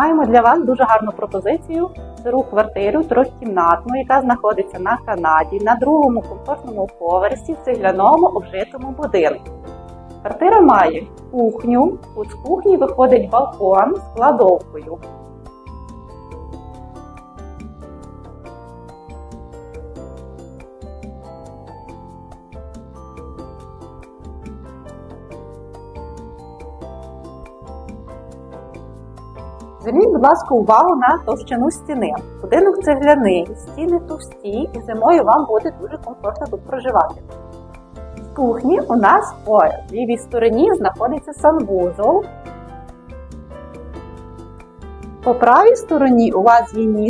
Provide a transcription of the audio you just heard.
Маємо для вас дуже гарну пропозицію сиру квартиру трьохкімнатну, яка знаходиться на Канаді на другому комфортному поверсі в цегляному обжитому будинку. Квартира має кухню, тут з кухні виходить балкон з кладовкою. Зверніть, будь ласка, увагу на товщину стіни. Будинок цегляний, стіни товсті, і зимою вам буде дуже комфортно тут проживати. В кухні у нас по лівій стороні знаходиться санвузол. По правій стороні у вас є ніж